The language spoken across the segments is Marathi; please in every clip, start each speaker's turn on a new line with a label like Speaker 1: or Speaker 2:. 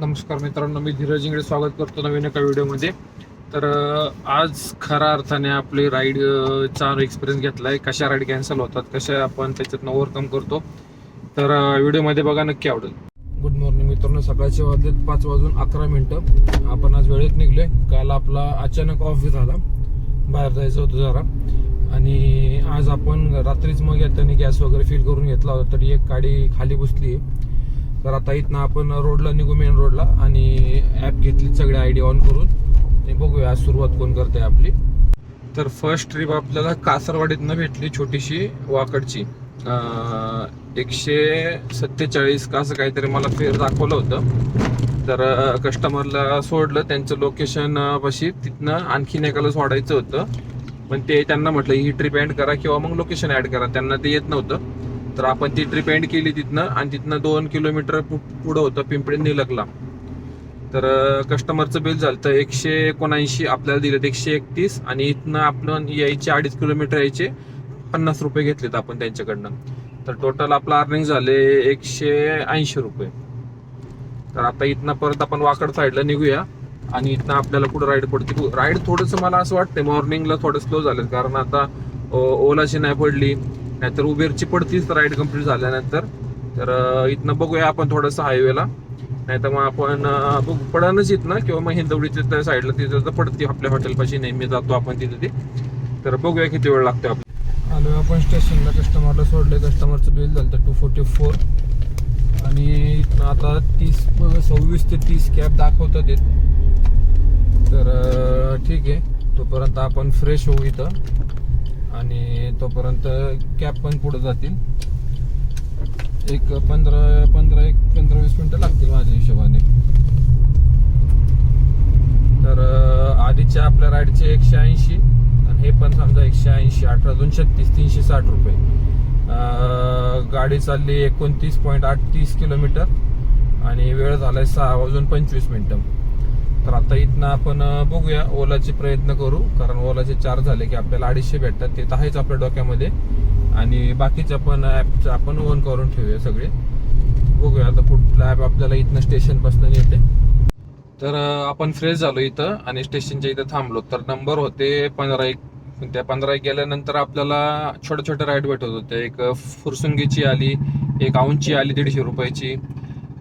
Speaker 1: नमस्कार मित्रांनो मी धीरज इंगडे स्वागत करतो नवीन एका व्हिडिओमध्ये. तर आज खऱ्या अर्थाने आपली राईड चा एक्सपिरियन्स आहे कशा राईड कॅन्सल होतात कशा आपण त्याच्यातनं ओव्हरकम करतो तर व्हिडिओमध्ये बघा नक्की आवडेल. गुड मॉर्निंग मित्रांनो सकाळचे वाजलेत पाच वाजून अकरा मिनटं. आपण आज वेळेत निघलोय. काल आपला अचानक ऑफ झाला. बाहेर जायचं होतं जरा. आणि आज आपण रात्रीच मग येताना गॅस वगैरे फिल करून घेतला होता. तरी एक गाडी खाली बसली तर आता इथनं आपण रोडला निघू मेन रोडला आणि ॲप घेतली सगळे आय डी ऑन करून. ते बघूया आज सुरुवात कोण करते आपली. तर फर्स्ट ट्रिप आपल्याला कासरवाडीतनं भेटली छोटीशी वाकडची. एकशे सत्तेचाळीस का असं काहीतरी मला फेर दाखवलं होतं. तर कस्टमरला सोडलं त्यांचं लोकेशन पाशी तिथनं आणखीन एकाला सोडायचं होतं. पण ते त्यांना म्हटलं ही ट्रिप अँड करा किंवा मग लोकेशन ऍड करा. त्यांना ते येत नव्हतं. तर आपण ती ट्रिप एंड केली तिथनं आणि तिथनं दोन किलोमीटर पु- पुढं होतं पिंपळी निलकला. तर कस्टमरचं बिल झालं तर एकशे एकोणऐंशी आपल्याला दिलेत एकशे एकतीस आणि इथनं आपण यायचे अडीच किलोमीटर यायचे पन्नास रुपये घेतलेत आपण त्यांच्याकडनं. तर टोटल आपलं अर्निंग झाले एकशे ऐंशी रुपये. तर आता इथनं परत आपण वाकड साईडला निघूया आणि इथनं आपल्याला कुठं राईड पडते. राईड थोडंसं मला असं वाटतंय मॉर्निंगला थोडं स्लो झालं कारण आता ओलाची नाही पडली. नाहीतर उबेरची पडतीच राईड कंप्लीट झाल्यानंतर तर इथनं बघूया आपण थोडंसं हायवेला नाहीतर मग आपण बघ बघू. पडणच इथनं किंवा मग हिंदवडीच्या त्या साईडला तिथं तर पडते आपल्या हॉटेलपाशी नेहमी जातो आपण तिथे ते. तर बघूया किती वेळ लागतो आपल्याला. आलो आपण स्टेशनला कस्टमरला सोडले कस्टमरचं बिल झालं तर टू फोर्टी फोर आणि इथनं आता तीस सव्वीस ते तीस कॅब दाखवतात ते तर ठीक आहे. तोपर्यंत आपण फ्रेश होऊ इथं. आणि तोपर्यंत कॅब पण पुढे जातील. एक पंधरा पंधरा एक पंधरा वीस मिनिटं लागतील माझ्या हिशोबाने. तर आधीच्या आपल्या राईडचे एकशे ऐंशी आणि हे पण समजा एकशे ऐंशी अठरा दोन छत्तीस तीनशे साठ रुपये. गाडी चालली एकोणतीस पॉईंट आठ तीस किलोमीटर आणि वेळ झालाय सहा वाजून पंचवीस मिनिटं. तर आता इथनं आपण बघूया ओलाचे प्रयत्न करू. कारण ओलाचे चार झाले की आपल्याला अडीचशे भेटतात. ते तर आहेच आपल्या डोक्यामध्ये. आणि बाकीचे आपण ॲपचं आपण ओन करून ठेवूया सगळे. बघूया आता कुठला ॲप आपल्याला इथनं स्टेशनपासून येते. तर आपण फ्रेश झालो इथं आणि स्टेशनच्या इथं थांबलो. तर नंबर होते पंधरा एक. त्या पंधरा एक गेल्यानंतर आपल्याला छोट्या छोट्या राईड भेटत होते एक फुरसुंगीची आली एक औंची आली दीडशे रुपयाची.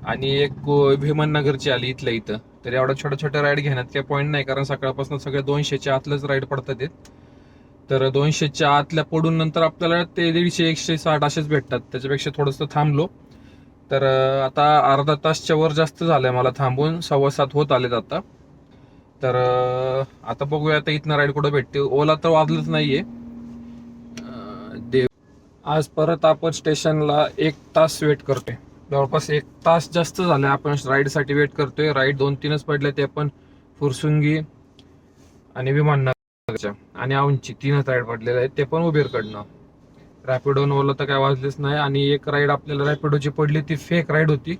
Speaker 1: आणि एक को- आली इथल्या इथं. तर एवढ्या छोट्या छोट्या राईड घेण्यात काही पॉईंट नाही कारण सकाळपासून सगळे दोनशेच्या आतलंच राईड पडतात येत तर दोनशेच्या आतल्या पडून नंतर आपल्याला ते दीडशे एकशे साठ असेच भेटतात. त्याच्यापेक्षा थोडंसं थांबलो. तर आता अर्धा तासच्या वर जास्त झालंय मला थांबून. सव्वा सात होत आलेत आता. तर आता बघूया आता इथनं राईड कुठं भेटते. ओला तर वाजलंच नाहीये. देव. आज परत आपण स्टेशनला एक तास वेट करतोय. जवळपास एक तास जास्त झाले आपण राईडसाठी वेट करतोय. राईड दोन तीनच पडले ते पण फुरसुंगी आणि विमाननगरच्या. आणि औंची तीनच राईड पडलेले आहेत. ते पण उबेरकडनं. रॅपिडो ओला तर काय वाजलेच नाही. आणि एक राईड आपल्याला रॅपिडोची पडली ती फेक राईड होती.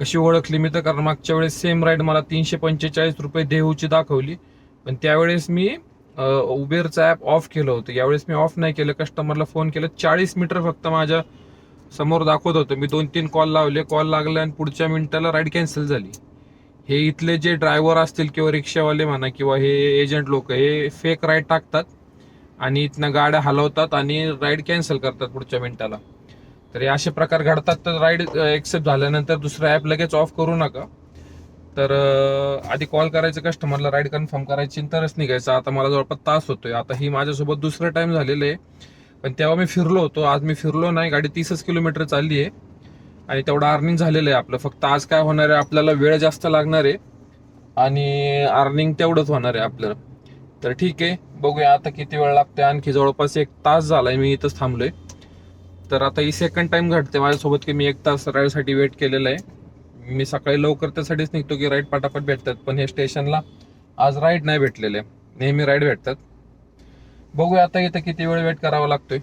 Speaker 1: कशी ओळखली मी तर कारण मागच्या वेळेस सेम राईड मला तीनशे पंचेचाळीस रुपये देहूची दाखवली. पण त्यावेळेस मी उबेरचं ॲप ऑफ केलं होतं. यावेळेस मी ऑफ नाही केलं. कस्टमरला फोन केलं. चाळीस मीटर फक्त माझ्या समोर दाखवत होतो. मी दोन तीन कॉल लावले. कॉल लागले आणि पुढच्या मिनिटाला राईड कॅन्सल झाली. हे इथले जे ड्रायव्हर असतील किंवा रिक्षावाले म्हणा किंवा हे एजंट लोक हे फेक राईड टाकतात आणि इथनं गाड्या हलवतात आणि राईड कॅन्सल करतात पुढच्या मिनिटाला. तर हे असे प्रकार घडतात. तर राईड एक्सेप्ट झाल्यानंतर दुसरं ॲप लगेच ऑफ करू नका. तर आधी कॉल करायचं कस्टमरला राईड कन्फर्म करायची तरच निघायचं. आता मला जवळपास तास होतोय. आता ही माझ्यासोबत दुसरं टाइम झालेलं आहे. पण तेव्हा मी फिरलो होतो. आज मी फिरलो नाही. गाडी तीसच किलोमीटर चालली आहे. आणि तेवढं अर्निंग झालेलं आहे आपलं. फक्त आज काय होणार आहे? आपल्याला वेळ जास्त लागणार आहे. आणि अर्निंग तेवढंच होणार आहे आपल्याला तर ठीक आहे. बघूया आता किती वेळ लागतोय. आणखी जवळपास एक तास झालाय. मी इथंच थांबलोय. तर आता ही सेकंड टाइम घडते. माझ्यासोबत की मी एक तास राईडसाठी वेट केलेलं आहे. मी सकाळी लवकर त्यासाठीच निघतो की राईड पटापट भेटतात. पण हे स्टेशनला आज राईड नाही भेटलेले. नेहमी राईड भेटतात. बघूया आता इथं किती वेळ वेट करावा लागतोय.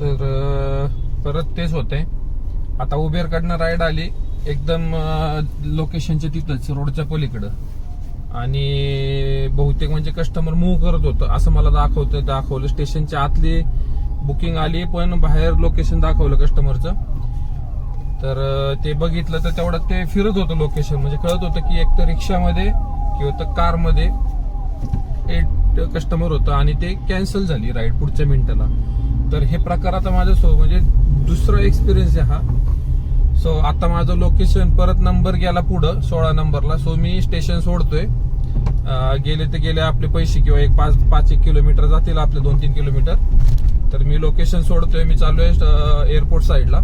Speaker 1: तर परत तेच होते आता उबेरकडनं राईड आली एकदम लोकेशनच्या तिथंच रोडच्या पलीकडं. आणि बहुतेक म्हणजे कस्टमर मूव्ह करत होतं असं मला दाखवतं दाखवलं. स्टेशनच्या आतली बुकिंग आली पण बाहेर लोकेशन दाखवलं कस्टमरचं तर ते बघितलं तर तेवढं ते फिरत होतं लोकेशन म्हणजे कळत होतं की एक तर रिक्षामध्ये किंवा तर कारमध्ये एट कस्टमर होतं आणि ते कॅन्सल झाली राईड पुढच्या मिनिटाला तर हे प्रकार आता माझ्यासोबत म्हणजे दुसरा एक्सपिरियन्स आहे हा. सो आता माझं लोकेशन परत नंबर गेला पुढं सोळा नंबरला सो मी स्टेशन सोडतोय. गेले ते गेले आपले पैसे किंवा एक पाच पाच एक किलोमीटर जातील आपले दोन तीन किलोमीटर तर मी लोकेशन सोडतोय मी चालू आहे एअरपोर्ट साईडला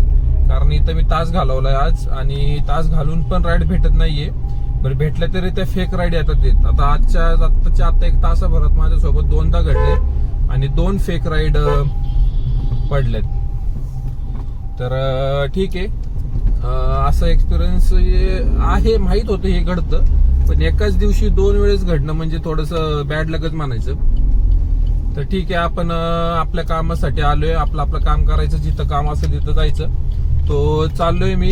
Speaker 1: कारण इथं मी तास घालवलाय आज आणि तास घालून पण राईड भेटत नाहीये. बरं भेटलं तरी ते फेक राईड येतात देत आता आजच्या आत्ताच्या आता एक तासाभरात माझ्यासोबत दोनदा घडले आणि दोन फेक राईड पडलेत. तर ठीक आहे. असा असं एक्सपिरियन्स आहे माहीत होतं हे घडतं पण एकाच दिवशी दोन वेळेस घडणं म्हणजे थोडंसं बॅड लगच म्हणायचं. तर ठीक आहे आपण आपल्या कामासाठी आलोय. आपलं आपलं काम करायचं जिथं काम असेल तिथं जायचं. तो चाललोय मी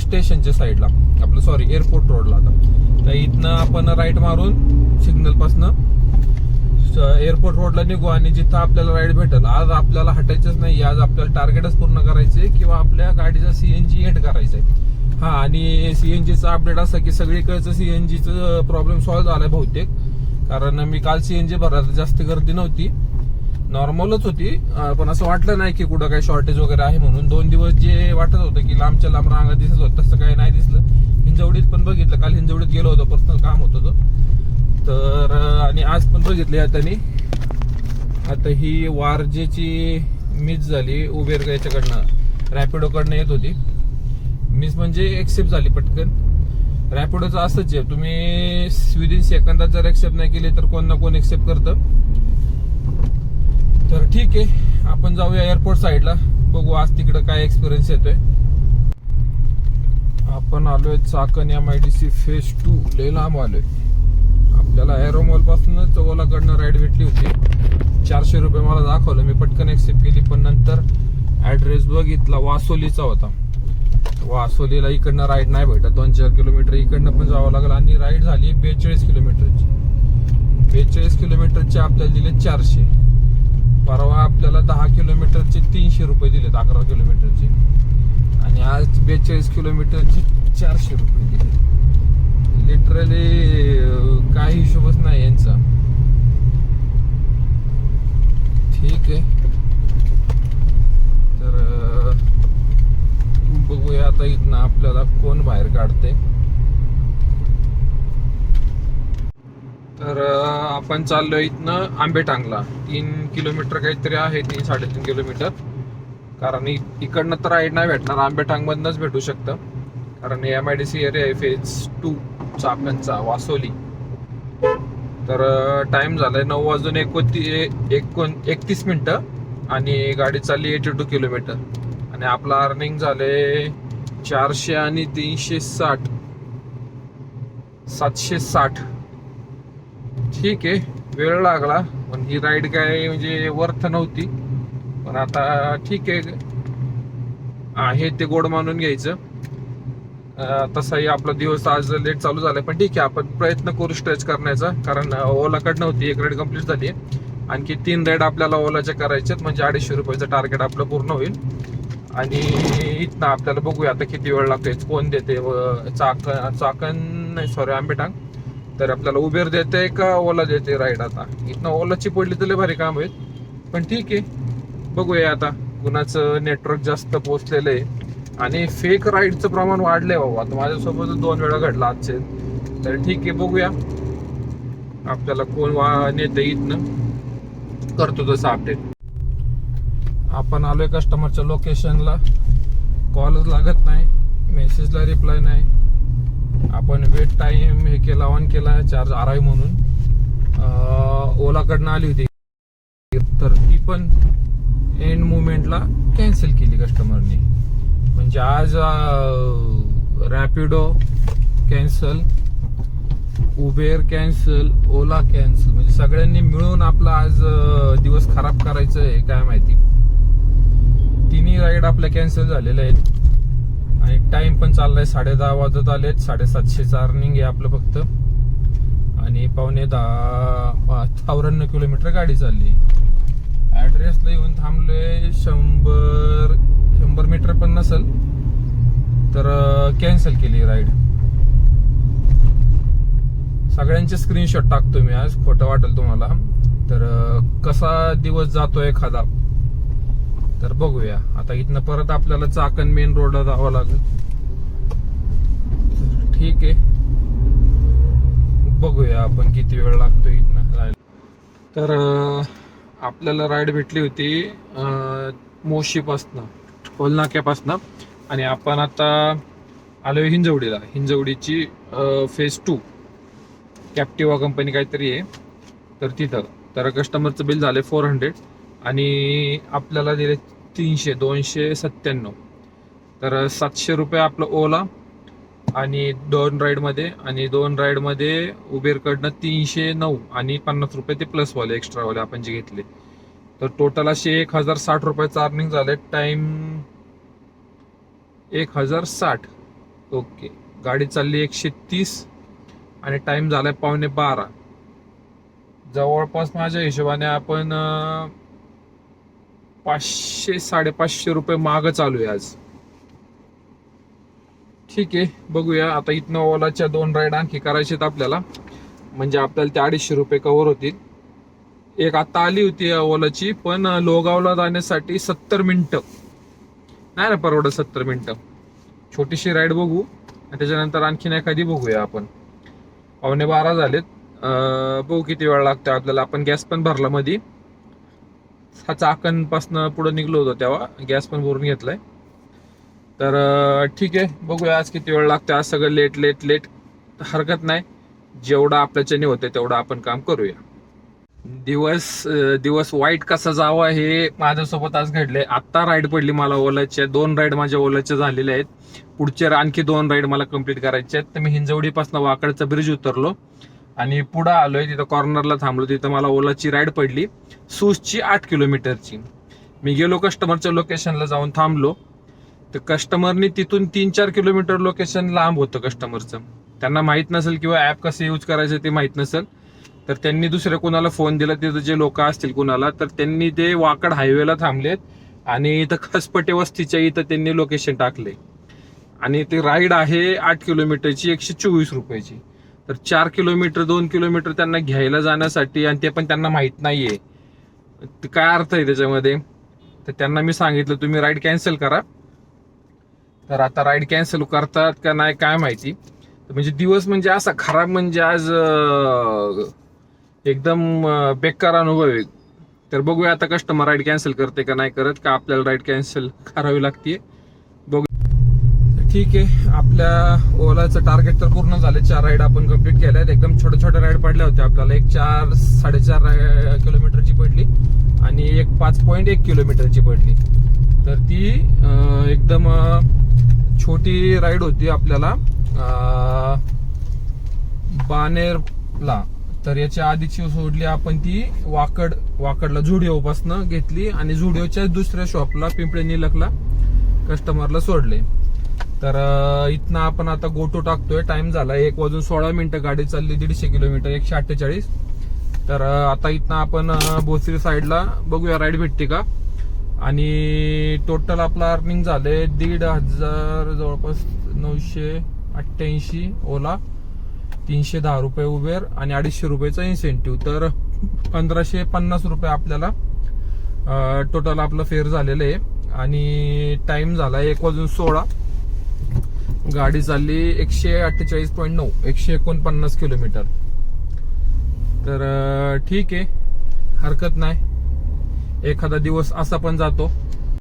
Speaker 1: स्टेशनच्या साईडला. आपलं सॉरी एअरपोर्ट रोडला आता. तर इथनं आपण राईट मारून सिग्नल पासनं एअरपोर्ट रोडला निघू आणि जिथं आपल्याला राईड भेटेल आज आपल्याला हटायचंच नाही. आज आपल्याला टार्गेटच पूर्ण करायचंय किंवा आपल्या गाडीचा सीएनजी एंड करायचंय. हा आणि सीएनजीचा अपडेट असा की सगळीकडचं सीएनजीचं प्रॉब्लेम सॉल्व्ह झालाय बहुतेक. कारण मी काल सीएनजी भरायला जास्त गर्दी नव्हती. नॉर्मलच होती. पण असं वाटलं नाही की कुठं काही शॉर्टेज वगैरे आहे म्हणून. दोन दिवस जे वाटत होतं की लांबच्या लांब रांगा दिसत होत तसं काही नाही दिसलं. हिंजवडीत पण बघितलं. काल हिंजवडीत गेलो होतो पर्सनल काम होतं तर आणि आज पण बघितले आता आता ही वारजेची मिस झाली उबेर याच्याकडनं. रॅपिडोकडनं येत होती. मिस म्हणजे एक्सेप्ट झाली पटकन. रॅपिडोचं असंच आहे. तुम्ही विदिन सेकंदात जर एक्सेप्ट नाही केली तर कोण ना कोण एक्सेप्ट करतं. तर ठीक आहे आपण जाऊया एअरपोर्ट साईडला बघू आज तिकडं काय एक्सपिरियन्स येतोय. आपण आलोय Chakan M I D C phase two लय लांब आलोय. आपल्याला एरोमॉल पासूनच ओलाकडनं राईड भेटली होती. चारशे रुपये मला दाखवलं. मी पटकन एक्सेप्ट केली पण नंतर ऍड्रेस बघितला. वासोलीचा होता. वासोलीला इकडनं राईड नाही भेटत. दोन चार किलोमीटर इकडनं पण जावं लागलं आणि राईड झाली बेचाळीस किलोमीटरची बेचाळीस किलोमीटरचे आपल्याला दिले चारशे. परवा आपल्याला दहा किलोमीटरचे तीनशे रुपये दिलेत अकरा किलोमीटरचे. आणि आज बेचाळीस किलोमीटरचे चारशे रुपये दिले लिटरली काय हिशोबच नाही यांचा. ठीक आहे. तर बघूया आता इथनं आपल्याला कोण बाहेर काढते तर आपण चाललो इथनं आंबेटांगला. तीन किलोमीटर काहीतरी आहे तीन साडेतीन किलोमीटर. कारण इकडनं तर राईड नाही भेटणार आंबेटांगमधनच भेटू शकतं. कारण M I D C area आहे फेज टू चाकणचा वासोली. तर टाइम झालाय नऊ वाजून एकोती एकोण एकतीस मिनटं. आणि गाडी चालली एटी टू किलोमीटर आणि आपला अर्निंग झाले चारशे आणि तीनशे साठ. सातशे साठ. ठीक आहे. वेळ लागला. पण ही राईड काय म्हणजे वर्थ नव्हती. पण आता ठीक आहे. आहे ते गोड मानून घ्यायचं. तसाही आपला दिवस आज लेट चालू झालाय. पण ठीक आहे. आपण प्रयत्न करू स्ट्रेच करण्याचा. कारण ओलाकड ओलाकडनं होती. एक राईड कंप्लीट झाली आणखी तीन राईड आपल्याला ओलाच्या करायच्यात म्हणजे अडीचशे रुपयाचं टार्गेट आपलं पूर्ण होईल. आणि इथनं आपल्याला बघूया आता किती वेळ लागतोय. कोण देते व चाक चाकण नाही सॉरी आंबेटांग. तर आपल्याला उबेर देते का ओला देते राईड आता? इथनं ओलाची पडली तर भारी काम आहेत. पण ठीक आहे. बघूया आता. कुणाचं नेटवर्क जास्त पोचलेलं आहे. आणि फेक राईडचं प्रमाण वाढलंय बाबा. आता माझ्यासोबत दोन वेळा घडला आजचे. तर ठीक आहे बघूया. आपल्याला कोण वा नेते इथनं. करतो तसं अपडेट आपण आलोय कस्टमरच्या लोकेशनला कॉलच लागत नाही. मेसेजला रिप्लाय नाही. आपण वेट टाइम हे केला ऑन केला चार्ज आराय म्हणून. ओलाकडनं आली होती. तर ती पण एंड मुवमेंटला कॅन्सल केली कस्टमरनी म्हणजे आज Rapido cancel Uber cancel Ola cancel म्हणजे सगळ्यांनी मिळून आपला आज दिवस खराब करायचं आहे काय माहिती. तिन्ही राईड आपल्या कॅन्सल झालेल्या आहेत. आणि टाइम पण चाललाय साडे दहा वाजत आलेत साडेसातशे अर्निंग आहे आपलं फक्त. आणि पावणे दहा चौऱ्याण्णव किलोमीटर गाडी चालली. ऍड्रेसला येऊन थांबलोय शंभर शंभर मीटर पण नसल तर कॅन्सल केली राईड सगळ्यांचे स्क्रीनशॉट टाकतो मी आज खोटं वाटेल तुम्हाला. तर कसा दिवस जातो एखादा? तर बघूया. आता इथनं परत आपल्याला चाकण मेन रोडला जावं लागेल. ठीक आहे. बघूया आपण किती वेळ लागतो इथनं जायला तर आपल्याला राईड भेटली होती मोशीपासनं टोलनाक्यापासनं आणि आपण आता आलो हिंजवडीला. हिंजवडीची फेज टू कॅप्टिवा कंपनी काहीतरी आहे. तर तिथं. तर कस्टमरचं बिल झाले फोर हंड्रेड आणि आपल्याला दिले तीनशे दोनशे सत्त्याण्णव. तर सातशे रुपये आपलं ओला आणि दोन राईडमध्ये आणि दोन राईडमध्ये उबेरकडनं तीनशे नऊ आणि पन्नास रुपये ते प्लसवाले एक्स्ट्रावाले आपण जे घेतले. तर टोटल असे एक हजार साठ रुपयाचं अर्निंग झाले. टाईम एक हजार साठ. ओके गाडी चालली एकशे तीस आणि टाइम झालाय पावणे बारा. जवळपास माझ्या हिशोबाने आपण पाचशे साडेपाचशे रुपये मागं चालू आहे आज. ठीक आहे बघूया. आता इथनं ओलाच्या दोन राईड आणखी करायचे आपल्याला. म्हणजे आपल्याला ते अडीचशे रुपये कव्हर होतील. एक आता आली होती ओलाची पण लोगावला जाण्यासाठी सत्तर मिनटं. नाही ना परवडत सत्तर मिनटं. छोटीशी राईड बघू. आणि त्याच्यानंतर आणखीन एखादी बघूया आपण. पावणे बारा झालेत. बघू किती वेळ लागतो आपल्याला. आपण गॅस पण भरला मध्ये हा चाकणपासनं पुढे निघलो होतो तेव्हा. गॅस पण भरून घेतलाय. तर ठीक आहे. बघूया आज किती वेळ लागतो आज सगळं लेट लेट लेट. हरकत नाही. जेवढं आपल्याच्याने होते तेवढं आपण काम करूया. दिवस दिवस वाईट कसा जावा हे माझ्यासोबत आज घडले आत्ता राईड पडली मला ओलाच्या. दोन राईड माझ्या ओलाच्या झालेल्या आहेत. पुढचे आणखी दोन राईड मला कंप्लीट करायचे आहेत. तर मी हिंजवडीपासून वाकडचा ब्रिज उतरलो. आणि पुढं आलोय तिथं कॉर्नरला थांबलो तिथं मला ओलाची राईड पडली सूसची आठ किलोमीटरची मी गेलो कस्टमरच्या लोकेशनला जाऊन थांबलो. तर कस्टमरनी तिथून तीन चार किलोमीटर लोकेशन लांब होतं कस्टमरचं त्यांना माहीत नसेल किंवा ऍप कसं यूज करायचं ते माहीत नसेल. तर त्यांनी दुसऱ्या कोणाला फोन दिला तिथं जे लोक असतील कुणाला तर त्यांनी ते वाकड हायवेला थांबलेत आणि इथं खसपटे वस्तीच्या इथं त्यांनी लोकेशन टाकले. आणि ते राईड आहे आठ किलोमीटरची एकशे चोवीस रुपयाची. तर चार किलोमीटर दोन किलोमीटर त्यांना घ्यायला जाण्यासाठी आणि ते पण त्यांना माहीत नाहीये. काय अर्थ आहे त्याच्यामध्ये? तर त्यांना मी सांगितलं तुम्ही राईड कॅन्सल करा. तर आता राईड कॅन्सल करतात का नाही काय माहिती. म्हणजे दिवस म्हणजे असा खराब म्हणजे आज एकदम बेकार अनुभव आहे. तर बघूया आता कस्टमर राईड कॅन्सल करते का नाही करत का आपल्याला राईड कॅन्सल करावी लागते ठीक आहे. आपल्या ओलाचं टार्गेट तर पूर्ण झाले. चार राईड आपण कंप्लीट केल्या आहेत. एकदम छोट्या छोट्या राईड पडल्या होत्या. आपल्याला एक चार साडेचार किलोमीटरची पडली आणि एक पाच पॉईंट एक किलोमीटरची पडली. तर ती एकदम छोटी राईड होती आपल्याला बानेरला. तर याच्या आधीची सोडली आपण ती वाकड वाकडला झुडिओपासनं घेतली आणि झुडिओच्या दुसऱ्या शॉपला पिंपळे निलकला कस्टमरला सोडले. तर इथनं आपण आता गोटो टाकतोय. टाइम झाला एक वाजून सोळा मिनिटं. गाडी चालली दीडशे किलोमीटर एकशे अठ्ठेचाळीस. तर आता इथनं आपण भोसरी साईडला बघूया राईड भेटते का? आणि टोटल आपला अर्निंग झाले दीड हजार जवळपास नऊशे अठ्ठ्याऐंशी ओला तीनशे दहा रुपये उबेर आणि अडीचशे रुपयेचा इन्सेंटिव्ह तर पंधराशे पन्नास रुपये आपल्याला टोटल आपलं फेअर झालेलं आहे. आणि टाईम झाला एक वाजून सोळा. गाडी चालली एकशे अठ्ठेचाळीस पॉईंट नऊ एकशे एकोणपन्नास किलोमीटर. तर ठीक आहे. हरकत नाही. एखादा दिवस असा पण जातो.